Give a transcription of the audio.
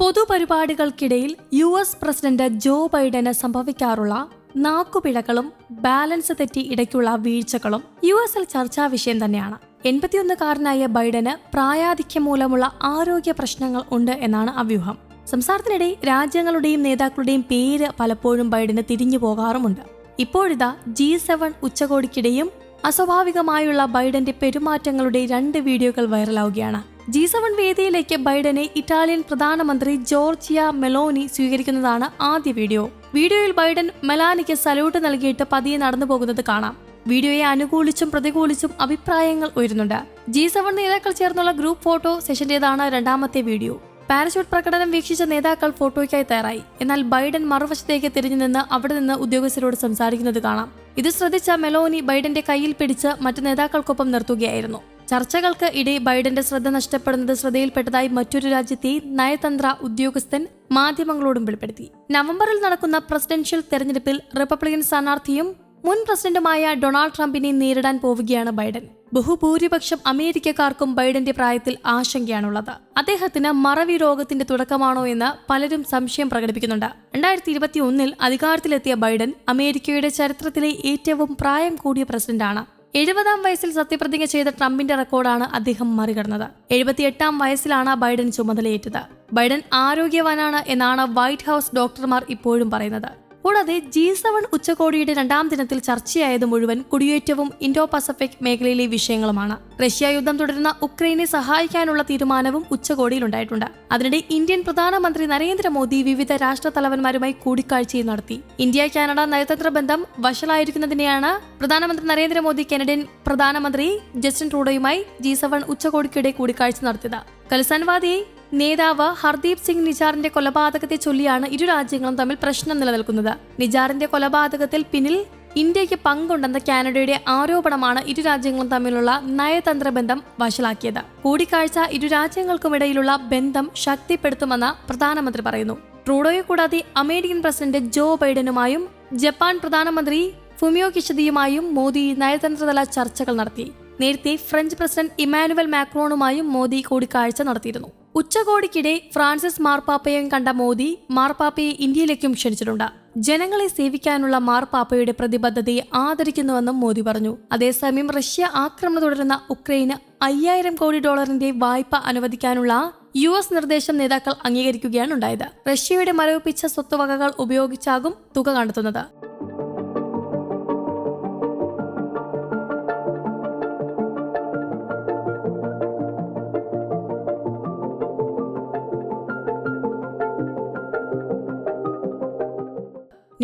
പൊതുപരിപാടികൾക്കിടയിൽ U S president Joe ബൈഡന് സംഭവിക്കാറുള്ള നാക്കുപിഴകളും ബാലൻസ് തെറ്റി ഇടയ്ക്കുള്ള വീഴ്ചകളും യു എസിൽ ചർച്ചാ വിഷയം തന്നെയാണ്. എൺപത്തിയൊന്നുകാരനായ ബൈഡന് പ്രായാധിക്യം മൂലമുള്ള ആരോഗ്യ പ്രശ്നങ്ങൾ ഉണ്ട് എന്നാണ് അഭ്യൂഹം. സംസാരത്തിനിടെ രാജ്യങ്ങളുടെയും നേതാക്കളുടെയും പേര് പലപ്പോഴും ബൈഡന് തിരിഞ്ഞു പോകാറുമുണ്ട്. ഇപ്പോഴിതാ ജി സെവൻ ഉച്ചകോടിക്കിടെയും അസ്വാഭാവികമായുള്ള ബൈഡന്റെ പെരുമാറ്റങ്ങളുടെ രണ്ട് വീഡിയോകൾ വൈറലാവുകയാണ്. ജി സെവൻ വേദിയിലേക്ക് ബൈഡനെ ഇറ്റാലിയൻ പ്രധാനമന്ത്രി ജോർജിയ മെലോനി സ്വീകരിക്കുന്നതാണ് ആദ്യ വീഡിയോ. വീഡിയോയിൽ ബൈഡൻ മെലാനിക്ക് സല്യൂട്ട് നൽകിയിട്ട് പതിയെ നടന്നു പോകുന്നത് കാണാം. വീഡിയോയെ അനുകൂലിച്ചും പ്രതികൂലിച്ചും അഭിപ്രായങ്ങൾ ഉയരുന്നുണ്ട്. ജി സെവൻ നേതാക്കൾ ചേർന്നുള്ള ഗ്രൂപ്പ് ഫോട്ടോ സെഷന്റേതാണ് രണ്ടാമത്തെ വീഡിയോ. പാരഷൂട്ട് പ്രകടനം വീക്ഷിച്ച നേതാക്കൾ ഫോട്ടോയ്ക്കായി തയ്യാറായി. എന്നാൽ ബൈഡൻ മറുവശത്തേക്ക് തിരിഞ്ഞു നിന്ന് അവിടെ നിന്ന് ഉദ്യോഗസ്ഥരോട് സംസാരിക്കുന്നത് കാണാം. ഇത് ശ്രദ്ധിച്ച മെലോനി ബൈഡന്റെ കയ്യിൽ പിടിച്ച് മറ്റു നേതാക്കൾക്കൊപ്പം നിർത്തുകയായിരുന്നു. ചർച്ചകൾക്ക് ഇടെ ബൈഡന്റെ ശ്രദ്ധ നഷ്ടപ്പെടുന്നത് ശ്രദ്ധയിൽപ്പെട്ടതായി മറ്റൊരു രാജ്യത്തെ നയതന്ത്ര ഉദ്യോഗസ്ഥൻ മാധ്യമങ്ങളോടും വെളിപ്പെടുത്തി. നവംബറിൽ നടക്കുന്ന പ്രസിഡൻഷ്യൽ തെരഞ്ഞെടുപ്പിൽ റിപ്പബ്ലിക്കൻ സ്ഥാനാർത്ഥിയും മുൻ പ്രസിഡന്റുമായ ഡൊണാൾഡ് ട്രംപിനെ നേരിടാൻ പോവുകയാണ് ബൈഡൻ. ബഹുഭൂരിപക്ഷം അമേരിക്കക്കാർക്കും ബൈഡന്റെ പ്രായത്തിൽ ആശങ്കയാണുള്ളത്. അദ്ദേഹത്തിന് മറവി രോഗത്തിന്റെ തുടക്കമാണോ എന്ന് പലരും സംശയം പ്രകടിപ്പിക്കുന്നുണ്ട്. രണ്ടായിരത്തി ഇരുപത്തി ഒന്നിൽ അധികാരത്തിലെത്തിയ ബൈഡൻ അമേരിക്കയുടെ ചരിത്രത്തിലെ ഏറ്റവും പ്രായം കൂടിയ പ്രസിഡന്റാണ്. എഴുപതാം വയസ്സിൽ സത്യപ്രതിജ്ഞ ചെയ്ത ട്രംപിന്റെ റെക്കോർഡാണ് അദ്ദേഹം മറികടന്നത്. എഴുപത്തിയെട്ടാം വയസ്സിലാണ് ബൈഡൻ ചുമതലയേറ്റത്. ബൈഡൻ ആരോഗ്യവാനാണ് എന്നാണ് വൈറ്റ് ഹൗസ് ഡോക്ടർമാർ ഇപ്പോഴും പറയുന്നത്. കൂടാതെ ജി സെവൻ ഉച്ചകോടിയുടെ രണ്ടാം ദിനത്തിൽ ചർച്ചയായത് മുഴുവൻ കുടിയേറ്റവും ഇൻഡോ പസഫിക് മേഖലയിലെ വിഷയങ്ങളുമാണ്. റഷ്യ യുദ്ധം തുടരുന്ന ഉക്രൈനെ സഹായിക്കാനുള്ള തീരുമാനവും ഉച്ചകോടിയിൽ ഉണ്ടായിട്ടുണ്ട്. അതിനിടെ ഇന്ത്യൻ പ്രധാനമന്ത്രി നരേന്ദ്രമോദി വിവിധ രാഷ്ട്ര തലവന്മാരുമായി കൂടിക്കാഴ്ചയും നടത്തി. ഇന്ത്യ കാനഡ നയതന്ത്ര ബന്ധം വഷളായിരിക്കുന്നതിനെയാണ് പ്രധാനമന്ത്രി നരേന്ദ്രമോദി കനഡിയൻ പ്രധാനമന്ത്രി ജസ്റ്റിൻ ട്രൂഡോയുമായി ജി സെവൻ ഉച്ചകോടിക്കിടെ കൂടിക്കാഴ്ച നടത്തിയത്. കൽസൻവാദി നേതാവ് ഹർദീപ് സിംഗ് നിജാറിന്റെ കൊലപാതകത്തെ ചൊല്ലിയാണ് ഇരു രാജ്യങ്ങളും തമ്മിൽ പ്രശ്നം നിലനിൽക്കുന്നത്. നിജാറിന്റെ കൊലപാതകത്തിൽ പിന്നിൽ ഇന്ത്യയ്ക്ക് പങ്കുണ്ടെന്ന കാനഡയുടെ ആരോപണമാണ് ഇരു രാജ്യങ്ങളും തമ്മിലുള്ള നയതന്ത്ര ബന്ധം വഷളാക്കിയത്. കൂടിക്കാഴ്ച ഇരു രാജ്യങ്ങൾക്കുമിടയിലുള്ള ബന്ധം ശക്തിപ്പെടുത്തുമെന്ന് പ്രധാനമന്ത്രി പറയുന്നു. ട്രൂഡോയെ കൂടാതെ അമേരിക്കൻ പ്രസിഡന്റ് ജോ ബൈഡനുമായും ജപ്പാൻ പ്രധാനമന്ത്രി ഫുമിയോ കിഷദിയുമായും മോദി നയതന്ത്രതല ചർച്ചകൾ നടത്തി. നേരത്തെ ഫ്രഞ്ച് പ്രസിഡന്റ് ഇമാനുവൽ മാക്രോണുമായും മോദി കൂടിക്കാഴ്ച നടത്തിയിരുന്നു. ഉച്ചകോടിക്കിടെ ഫ്രാൻസിസ് മാർപ്പാപ്പയും കണ്ട മോദി മാർപ്പാപ്പയെ ഇന്ത്യയിലേക്കും ക്ഷണിച്ചിട്ടുണ്ട്. ജനങ്ങളെ സേവിക്കാനുള്ള മാർപ്പാപ്പയുടെ പ്രതിബദ്ധതയെ ആദരിക്കുന്നുവെന്നും മോദി പറഞ്ഞു. അതേസമയം റഷ്യ ആക്രമണം തുടരുന്ന ഉക്രൈന് അയ്യായിരം കോടി ഡോളറിന്റെ വായ്പ അനുവദിക്കാനുള്ള യു എസ് നിർദ്ദേശം നേതാക്കൾ അംഗീകരിക്കുകയാണ് ഉണ്ടായത്. റഷ്യയുടെ മരവിപ്പിച്ച സ്വത്തുവകകൾ ഉപയോഗിച്ചാകും തുക കണ്ടെത്തുന്നത്.